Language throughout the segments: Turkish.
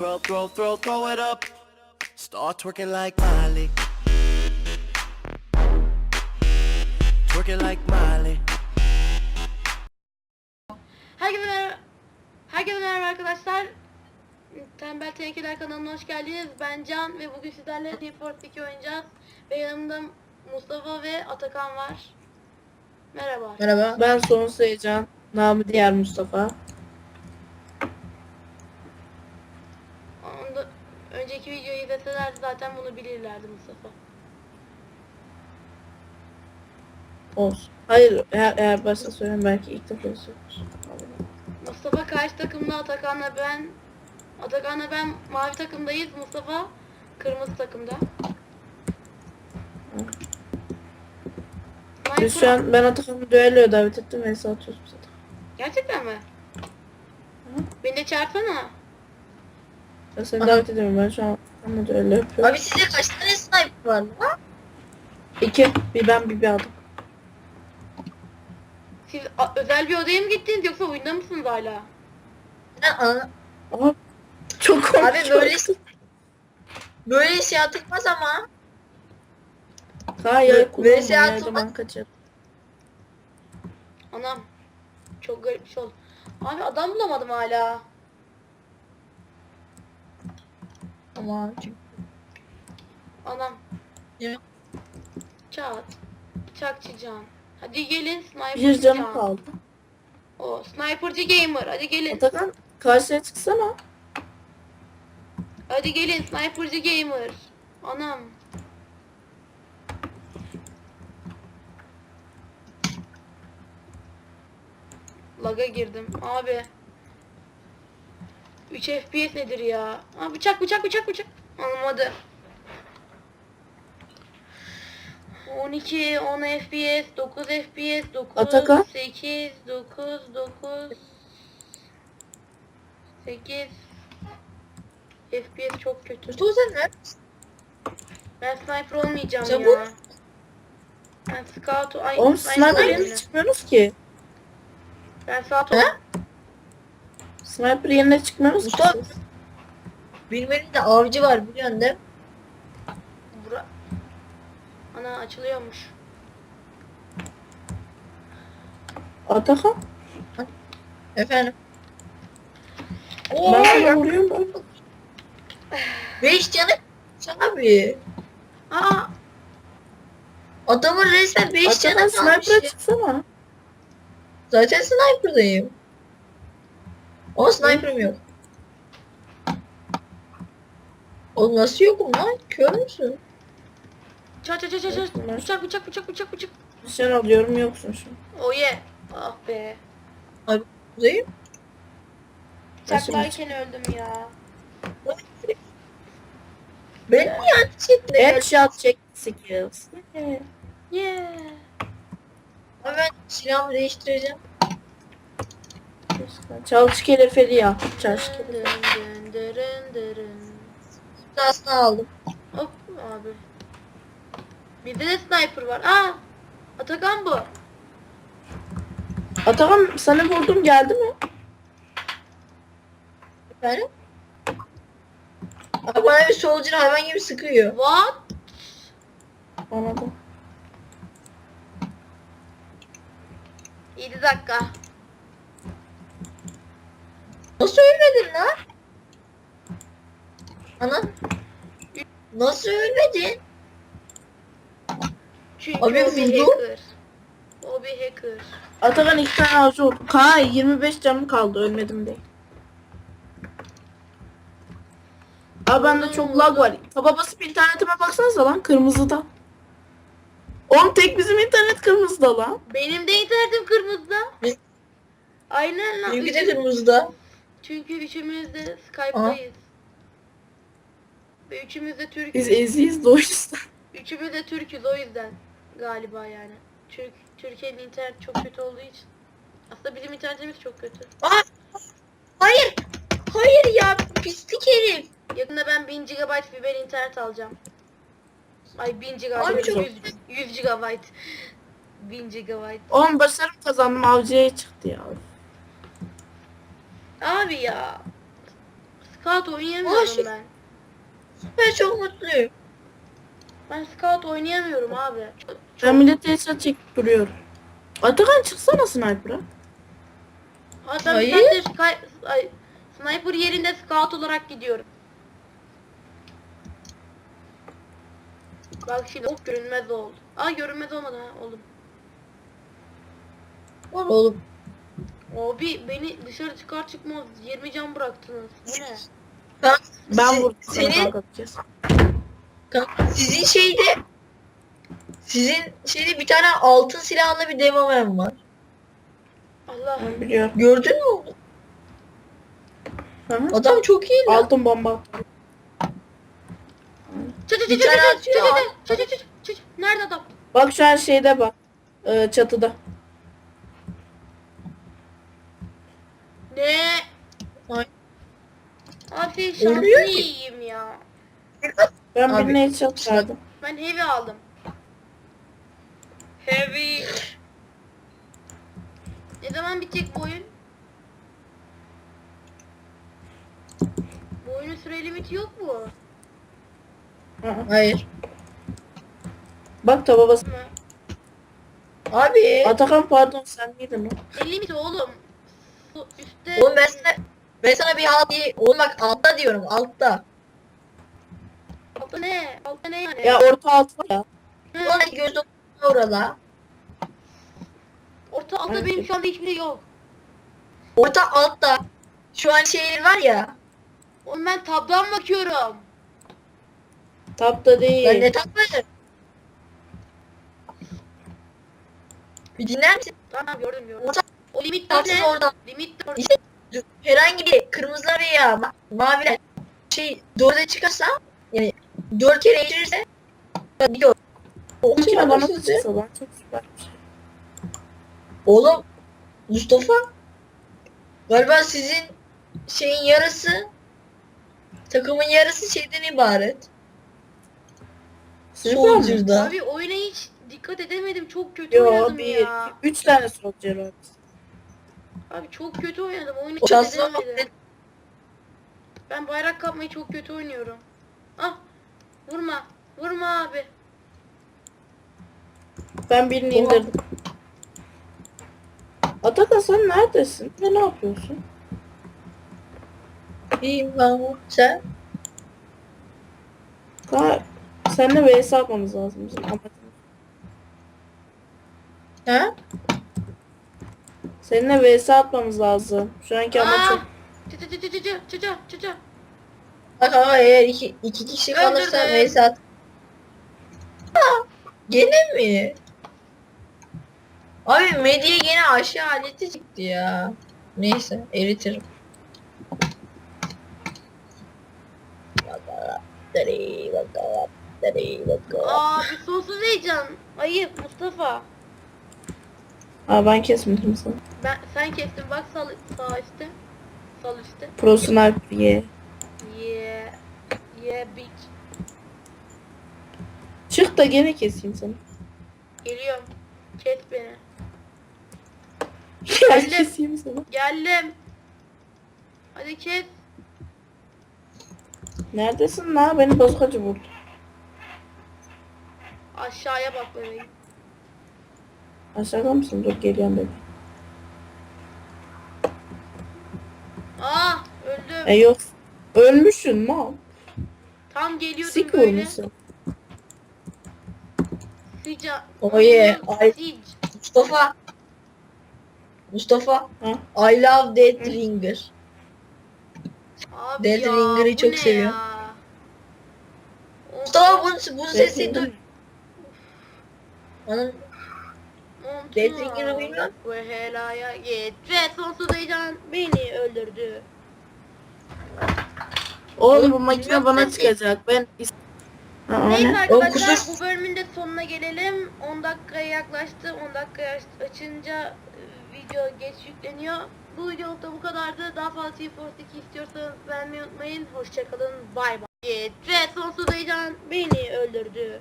Throw, throw, throw, throw it up. Start twerking like Miley. Twerking like Miley. Herkese merhaba. Herkese merhaba arkadaşlar. Tembel Tehlikeler kanalına hoş geldiniz. Ben Can ve bugün sizlerle Need for Speed 2 oynayacağız. Ve yanımda Mustafa ve Atakan var. Merhaba. Merhaba. Ben Sonsuz Heyecan. Namı diğer Mustafa. Önceki videoyu izleselerdi zaten bunu bilirlerdi Mustafa. Olsun. Hayır eğer, eğer başta söyleyeyim belki ilk defa söylüyorsun. Mustafa karşı takımda Atakan'la ben Atakan'la ben mavi takımdayız. Mustafa kırmızı takımda. Biz şu an ben Atakan'ı düelloya davet ettim ve atıyoruz biz Atakan. Gerçekten mi? Beni de çağırsana. Ben seni davet ediyorum ben şu an Atakan'la düello yapıyorum. Abi size kaç tane sniper var lan? İki. Bir ben bir bir adam. Siz a- özel bir odaya mı gittiniz yoksa oyunda mısınız hala? Ama çok komik. Abi çok- böyle böyle şey atılmaz ama. Hayır Böyle kullanmam şey yerde atılmaz. ben kaçarım. Anam. Çok garip bir şey oldu. Abi adam bulamadım hala. Ama. Anam. Ne? Çat. Çakçı can. Hadi gelin sniperci Bir canım can. kaldı. O sniperci gamer. Hadi gelin. Atakan karşıya çıksana. Hadi gelin sniperci gamer. Anam. Laga girdim. Abi. 3 FPS nedir ya? Aa, bıçak bıçak bıçak bıçak. Anlamadı. 12, 10 FPS, 9 FPS, 9, Atakan? 8, 9, 9, 8 FPS çok kötü. Mustafa sen neredesin? Ben sniper olmayacağım Çabuk. ya. Ben scout ay Oğlum sniper çıkmıyoruz ki. Ben scout He? Sniper yerine ki. Mustafa-. Benim elimde avcı var biliyorsun değil mi? Bura. Ana açılıyormuş. Atakan Efendim. ben Oo, sana vuruyorum ben. 5 canı abi. Aa Adamın resmen 5 Atakan canı kalmış. sniper'a çıksana. Zaten sniper'dayım. Ama sniper'ım yok. Oğlum nasıl yokum lan? Kör müsün? çat çat çat çat çat. Evet, Bıçak bıçak bıçak bıçak bıçak. Nişan alıyorum yoksun şu an. Oye. Ah be. Buradayım. Bıçaklarken öldüm ya. Ben niye ateş ettim? Headshot check skills. Yeah. Ama ben silahımı değiştireceğim. Çalış kelefeli ya. Çalış Dın kelefeli. dın dın dırın dırın. Aslında aldım. Hop abi. Bizde de sniper var. Aa. Atakan bu. Atakan sana vurdum geldi mi? Efendim? Abi bana bir soldier hayvan gibi sıkıyor. What? Bana da. 7 dakika. Nasıl ölmedin lan? Ana. Nasıl ölmedin? Çünkü Abi o bir vurdu. hacker. O bir hacker. Atakan iki tane avcı oldu. Ka 25 canım kaldı ölmedim değil. Abi bende çok lag var. Taba basıp internetime baksanıza lan kırmızıda. Oğlum tek bizim internet kırmızıda lan. Benim de internetim kırmızıda. Ne? Aynen lan. Benimki de Üçü- kırmızıda. Çünkü üçümüz de Skype'dayız. Ve üçümüz de Türk. Biz eziyiz de o yüzden. Üçümüz de Türk'üz o yüzden galiba yani. Türk Türkiye'nin internet çok kötü olduğu için. Aslında bizim internetimiz çok kötü. Aa! Hayır. Hayır ya pislik herif. Yakında ben 1000 GB fiber internet alacağım. Ay 1000 GB, Abi çok- 100, 100 GB. 1000 GB. Oğlum başarım kazandım avcıya çıktı ya. Abi ya. scout oynayamıyorum ben. Ben çok mutluyum. Ben scout oynayamıyorum abi. Ben millete headshot çekip duruyorum. Atakan çıksana sniper'a. Hatta Hayır. ben de sky- ay, sniper yerinde scout olarak gidiyorum. Bak şimdi hop görünmez oldu. Aa görünmez olmadı ha oğlum. Oğlum. Abi beni dışarı çıkar çıkmaz 20 can bıraktınız. Bu ne? Ben si- vurdum seni Senin, kanka sizin şeyde sizin şeyde bir tane altın silahlı bir demomen var. Allah. Ben biliyorum. Gördün mü onu? Hı hı. Adam çok iyi lan. Altın bomba. Çı çı çı çı çı çı çı çı çı çı çı. Nerede adam? Bak şu an şeyde bak. Ee, çatıda. Ne? Ay. Abi Ölüyor ki. ya. Ben Abi, birine headshot verdim. Ben heavy aldım. Heavy. Ne zaman bitecek bu oyun? Bu oyunun süre limiti yok mu? Hı hı. Hayır. Bak da babası. Abi. Atakan pardon sen miydin o? Ne limiti oğlum? Üstte Oğlum ben sana, ben sana bir halt diye. Oğlum bak altta diyorum altta. altta ne? Altta ne yani? Ya orta alt var ya. Ulan göz dokunu orada. orta altta benim şu anda hiçbir şey yok. Orta altta. Şu an şey var ya. Oğlum ben tabdan bakıyorum. Tapta Ben değil. ne takmadım. Bir dinler misin? Tamam gördüm gördüm. Orta limit ne? orada. Limit. İşte herhangi bir kırmızılar veya ma maviler şey dörde çıkarsa yani dört kere geçirirse gidiyor. Bana da çıksa lan çok süper bir şey. Oğlum Mustafa galiba sizin şeyin yarısı takımın yarısı şeyden ibaret. Soldier'da. Abi oyuna hiç dikkat edemedim. Çok kötü Yo oynadım bir, ya. üç tane soldier var. Abi çok kötü oynadım. Oyunu O dikkat şansına edemedim. Ben bayrak kapmayı çok kötü oynuyorum. Ah vurma. Vurma abi. Ben birini Oha. indirdim. Atakan sen neredesin? Ve ne yapıyorsun? İyiyim ben bu. Sen? Daha seninle vs atmamız lazım bizim amacımız. Seninle vs atmamız lazım. Şu anki amaç çok... Bak ama eğer iki, iki kişi kalırsa vs at. Gene mi? Abi medya gene aşağı aleti çıktı ya. Neyse eritirim. Bakalım. Dari bakalım. Dari bakalım. Aa bir sosu diyeceğim. Ayıp Mustafa. Aa ben kesmedim sana. Ben sen kestin bak sağ, sağ üstte. Sağ üstte. Pro sniper ye. Yeah. Yeah bitch. Çık da gene keseyim seni. Geliyorum. Kes beni. Ya Geldim. keseyim seni. Geldim. Hadi kes. Neredesin la? Beni bozukacı vurdu. Aşağıya bak bebeğim. Aşağıda mısın? Dur geliyorum bebeğim. Aa öldüm. E yok. Ölmüşsün mal. Tam geliyordum Sik böyle. vurmuşsun. Sıca. Yeah, ay-. Mustafa. Mustafa. Ha? I love Death Ringer. Abi Death ya, Ringer'ı bu çok ne seviyorum. ya? Of, Mustafa bunun, bunun Death duy. Onun ya. Ringer'ı bilmem. Bu helaya git ve sonsuz heyecan beni öldürdü. Oğlum bu makine bana çıkacak. Ben Neyse ne? arkadaşlar bu bölümün de sonuna gelelim. 10 dakikaya yaklaştı. 10 dakika açınca e, video geç yükleniyor. Bu videoluk da bu kadardı. Daha fazla T-Force 2 istiyorsanız beğenmeyi unutmayın. Hoşçakalın. Bay bay. Git ve sonsuz heyecan beni öldürdü.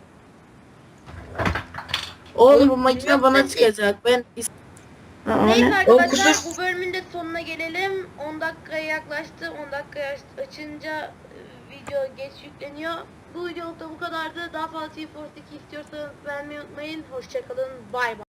Oğlum bu makine bana çıkacak. Ben o Neyse ne? arkadaşlar kusur- bu bölümün de sonuna gelelim. 10 dakikaya yaklaştı. 10 dakikaya açınca e, video geç yükleniyor. Bu videoluk da bu kadardı. Daha fazla T42 istiyorsanız beğenmeyi unutmayın. Hoşçakalın. Bay bay.